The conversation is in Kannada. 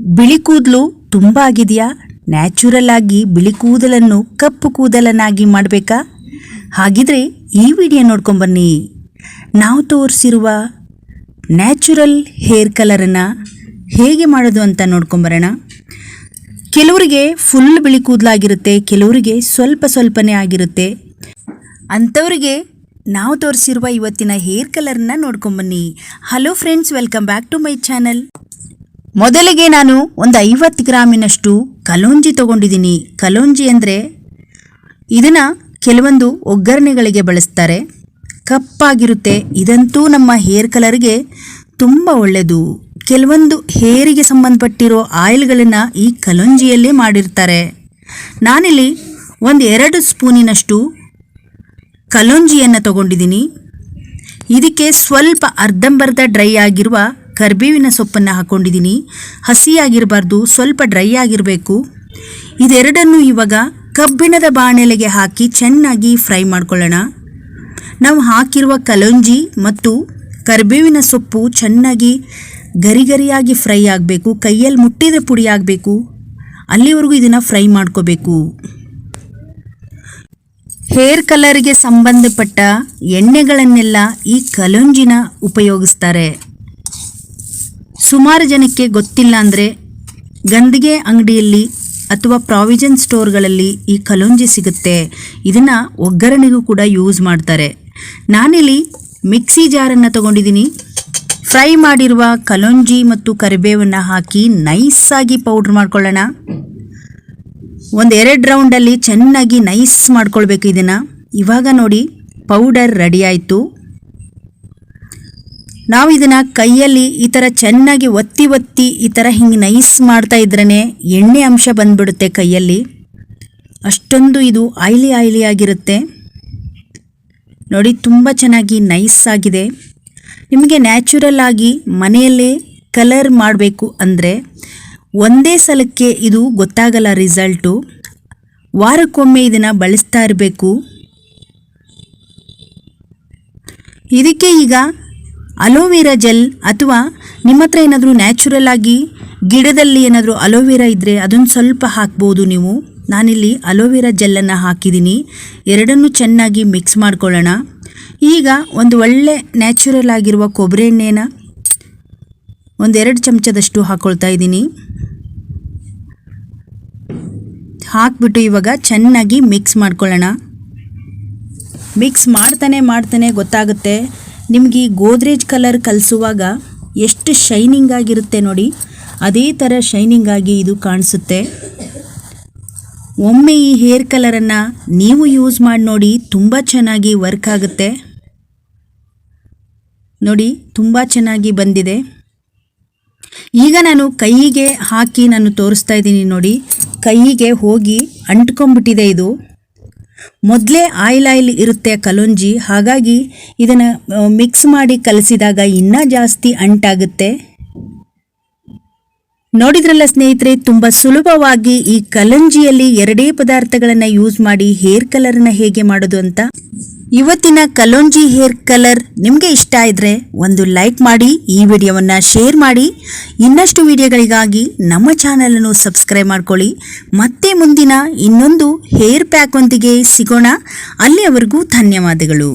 ಬಿಳಿ ಕೂದಲು ತುಂಬ ಆಗಿದೆಯಾ? ನ್ಯಾಚುರಲ್ ಆಗಿ ಬಿಳಿ ಕೂದಲನ್ನು ಕಪ್ಪು ಕೂದಲನ್ನಾಗಿ ಮಾಡಬೇಕಾ? ಹಾಗಿದ್ರೆ ಈ ವಿಡಿಯೋ ನೋಡ್ಕೊಂಬನ್ನಿ ನಾವು ತೋರಿಸಿರುವ ನ್ಯಾಚುರಲ್ ಹೇರ್ ಕಲರನ್ನು ಹೇಗೆ ಮಾಡೋದು ಅಂತ ನೋಡ್ಕೊಂಬರೋಣ ಕೆಲವರಿಗೆ ಫುಲ್ ಬಿಳಿ ಕೂದಲಾಗಿರುತ್ತೆ, ಕೆಲವರಿಗೆ ಸ್ವಲ್ಪ ಸ್ವಲ್ಪನೇ ಆಗಿರುತ್ತೆ. ಅಂಥವರಿಗೆ ನಾವು ತೋರಿಸಿರುವ ಇವತ್ತಿನ ಹೇರ್ ಕಲರ್ನ ನೋಡ್ಕೊಂಬನ್ನಿ hello friends welcome back to my channel ಮೊದಲಿಗೆ ನಾನು ಒಂದು ಐವತ್ತು ಗ್ರಾಮಿನಷ್ಟು ಕಲೋಂಜಿ ತಗೊಂಡಿದ್ದೀನಿ. ಕಲೋಂಜಿ ಅಂದರೆ ಇದನ್ನು ಕೆಲವೊಂದು ಒಗ್ಗರಣೆಗಳಿಗೆ ಬಳಸ್ತಾರೆ. ಕಪ್ಪಾಗಿರುತ್ತೆ. ಇದಂತೂ ನಮ್ಮ ಹೇರ್ ಕಲರ್ಗೆ ತುಂಬ ಒಳ್ಳೆಯದು ಕೆಲವೊಂದು ಹೇರಿಗೆ ಸಂಬಂಧಪಟ್ಟಿರೋ ಆಯಿಲ್ಗಳನ್ನು ಈ ಕಲೋಂಜಿಯಲ್ಲೇ ಮಾಡಿರ್ತಾರೆ. ನಾನಿಲ್ಲಿ ಒಂದು ಎರಡು ಸ್ಪೂನಿನಷ್ಟು ಕಲೋಂಜಿಯನ್ನು ತಗೊಂಡಿದ್ದೀನಿ. ಇದಕ್ಕೆ ಸ್ವಲ್ಪ ಅರ್ಧಂಬರ್ಧ ಡ್ರೈ ಆಗಿರುವ ಕರ್ಬೇವಿನ ಸೊಪ್ಪನ್ನು ಹಾಕ್ಕೊಂಡಿದ್ದೀನಿ ಹಸಿಯಾಗಿರಬಾರ್ದು, ಸ್ವಲ್ಪ ಡ್ರೈ ಆಗಿರಬೇಕು. ಇದೆರಡನ್ನು ಇವಾಗ ಕಬ್ಬಿಣದ ಬಾಣಲೆಗೆ ಹಾಕಿ ಚೆನ್ನಾಗಿ ಫ್ರೈ ಮಾಡ್ಕೊಳ್ಳೋಣ. ನಾವು ಹಾಕಿರುವ ಕಲಂಜಿ ಮತ್ತು ಕರಿಬೇವಿನ ಸೊಪ್ಪು ಚೆನ್ನಾಗಿ ಗರಿ ಗರಿಯಾಗಿ ಫ್ರೈ ಆಗಬೇಕು, ಕೈಯಲ್ಲಿ ಮುಟ್ಟಿದ್ರೆ ಪುಡಿ ಆಗಬೇಕು. ಅಲ್ಲಿವರೆಗೂ ಇದನ್ನು ಫ್ರೈ ಮಾಡ್ಕೋಬೇಕು. ಹೇರ್ ಕಲರ್ಗೆ ಸಂಬಂಧಪಟ್ಟ ಎಣ್ಣೆಗಳನ್ನೆಲ್ಲ ಈ ಕಲೊಂಜಿನ ಉಪಯೋಗಿಸ್ತಾರೆ. ಸುಮಾರು ಜನಕ್ಕೆ ಗೊತ್ತಿಲ್ಲ ಅಂದರೆ ಗಂದಿಗೆ ಅಂಗಡಿಯಲ್ಲಿ ಅಥವಾ ಪ್ರಾವಿಜನ್ ಸ್ಟೋರ್ಗಳಲ್ಲಿ ಈ ಕಲೋಂಜಿ ಸಿಗುತ್ತೆ. ಇದನ್ನು ಒಗ್ಗರಣೆಗೂ ಕೂಡ ಯೂಸ್ ಮಾಡ್ತಾರೆ. ನಾನಿಲ್ಲಿ ಮಿಕ್ಸಿ ಜಾರನ್ನು ತಗೊಂಡಿದ್ದೀನಿ. ಫ್ರೈ ಮಾಡಿರುವ ಕಲೊಂಜಿ ಮತ್ತು ಕರಿಬೇವನ್ನು ಹಾಕಿ ನೈಸಾಗಿ ಪೌಡ್ರ್ ಮಾಡ್ಕೊಳ್ಳೋಣ. ಒಂದು ಎರಡು ರೌಂಡಲ್ಲಿ ಚೆನ್ನಾಗಿ ನೈಸ್ ಮಾಡ್ಕೊಳ್ಬೇಕು ಇದನ್ನು. ಇವಾಗ ನೋಡಿ ಪೌಡರ್ ರೆಡಿ ಆಯಿತು. ನಾವು ಇದನ್ನು ಕೈಯಲ್ಲಿ ಈ ಥರ ಚೆನ್ನಾಗಿ ಒತ್ತಿ ಒತ್ತಿ ಈ ಥರ ಹಿಂಗೆ ನೈಸ್ ಮಾಡ್ತಾ ಇದ್ರೇ ಎಣ್ಣೆ ಅಂಶ ಬಂದ್ಬಿಡುತ್ತೆ ಕೈಯಲ್ಲಿ. ಅಷ್ಟೊಂದು ಇದು ಆಯ್ಲಿ ಆಯ್ಲಿ ಆಗಿರುತ್ತೆ. ನೋಡಿ ತುಂಬ ಚೆನ್ನಾಗಿ ನೈಸ್ ಆಗಿದೆ. ನಿಮಗೆ ನ್ಯಾಚುರಲ್ ಆಗಿ ಮನೆಯಲ್ಲೇ ಕಲರ್ ಮಾಡಬೇಕು ಅಂದರೆ ಒಂದೇ ಸಲಕ್ಕೆ ಇದು ಗೊತ್ತಾಗಲ್ಲ ರಿಸಲ್ಟು. ವಾರಕ್ಕೊಮ್ಮೆ ಇದನ್ನು ಬಳಸ್ತಾ ಇರಬೇಕು. ಇದಕ್ಕೆ ಈಗ ಅಲೋವೆರಾ ಜೆಲ್ ಅಥವಾ ನಿಮ್ಮ ಹತ್ರ ಏನಾದರೂ ನ್ಯಾಚುರಲ್ ಆಗಿ ಗಿಡದಲ್ಲಿ ಏನಾದರೂ ಅಲೋವೆರಾ ಇದ್ದರೆ ಅದನ್ನು ಸ್ವಲ್ಪ ಹಾಕ್ಬೋದು ನೀವು. ನಾನಿಲ್ಲಿ ಅಲೋವೆರಾ ಜೆಲ್ಲನ್ನು ಹಾಕಿದ್ದೀನಿ ಎರಡನ್ನೂ ಚೆನ್ನಾಗಿ ಮಿಕ್ಸ್ ಮಾಡ್ಕೊಳ್ಳೋಣ. ಈಗ ಒಂದು ಒಳ್ಳೆ ನ್ಯಾಚುರಲ್ ಆಗಿರುವ ಕೊಬ್ಬರಿ ಎಣ್ಣೆನ ಒಂದೆರಡು ಚಮಚದಷ್ಟು ಹಾಕ್ಕೊಳ್ತಾ ಇದ್ದೀನಿ. ಹಾಕ್ಬಿಟ್ಟು ಇವಾಗ ಚೆನ್ನಾಗಿ ಮಿಕ್ಸ್ ಮಾಡ್ಕೊಳ್ಳೋಣ. ಮಿಕ್ಸ್ ಮಾಡ್ತಾನೆ ಮಾಡ್ತಾನೆ ಗೊತ್ತಾಗುತ್ತೆ. ನಿಮಗೆ ಗೋದ್ರೇಜ್ ಕಲರ್ ಕಲಿಸುವಾಗ ಎಷ್ಟು ಶೈನಿಂಗ್ ಆಗಿರುತ್ತೆ ನೋಡಿ. ಅದೇ ಥರ ಶೈನಿಂಗ್ ಆಗಿ ಇದು ಕಾಣಿಸುತ್ತೆ. ಒಮ್ಮೆ ಈ ಹೇರ್ ಕಲರನ್ನು ನೀವು ಯೂಸ್ ಮಾಡಿ ನೋಡಿ ತುಂಬ ಚೆನ್ನಾಗಿ ವರ್ಕ್ ಆಗುತ್ತೆ. ನೋಡಿ, ತುಂಬ ಚೆನ್ನಾಗಿ ಬಂದಿದೆ. ಈಗ ನಾನು ಕೈಗೆ ಹಾಕಿ ನಾನು ತೋರಿಸ್ತಾ ಇದ್ದೀನಿ ನೋಡಿ. ಕೈಗೆ ಹೋಗಿ ಅಂಟ್ಕೊಂಬಿಟ್ಟಿದೆ ಇದು. ಮೊದಲೇ ಆಯಿಲ್ ಆಯಿಲ್ ಇರುತ್ತೆ ಕಲೊಂಜಿ, ಹಾಗಾಗಿ ಇದನ್ನು ಮಿಕ್ಸ್ ಮಾಡಿ ಕಲಸಿದಾಗ ಇನ್ನೂ ಜಾಸ್ತಿ ಅಂಟಾಗುತ್ತೆ. ನೋಡಿದ್ರಲ್ಲ ಸ್ನೇಹಿತರೆ, ತುಂಬ ಸುಲಭವಾಗಿ ಈ ಕಲಂಜಿಯಲ್ಲಿ ಎರಡೇ ಪದಾರ್ಥಗಳನ್ನು ಯೂಸ್ ಮಾಡಿ ಹೇರ್ ಕಲರ್ನ ಹೇಗೆ ಮಾಡೋದು ಅಂತ? ಇವತ್ತಿನ ಕಲೋಂಜಿ ಹೇರ್ ಕಲರ್ ನಿಮಗೆ ಇಷ್ಟ ಇದ್ರೆ ಒಂದು ಲೈಕ್ ಮಾಡಿ ಈ ವಿಡಿಯೋವನ್ನು ಶೇರ್ ಮಾಡಿ. ಇನ್ನಷ್ಟು ವಿಡಿಯೋಗಳಿಗಾಗಿ ನಮ್ಮ ಚಾನಲನ್ನು ಸಬ್ಸ್ಕ್ರೈಬ್ ಮಾಡ್ಕೊಳ್ಳಿ. ಮತ್ತೆ ಮುಂದಿನ ಇನ್ನೊಂದು ಹೇರ್ ಪ್ಯಾಕ್ ಒಂದಿಗೆ ಸಿಗೋಣ. ಅಲ್ಲಿಯವರೆಗೂ ಧನ್ಯವಾದಗಳು.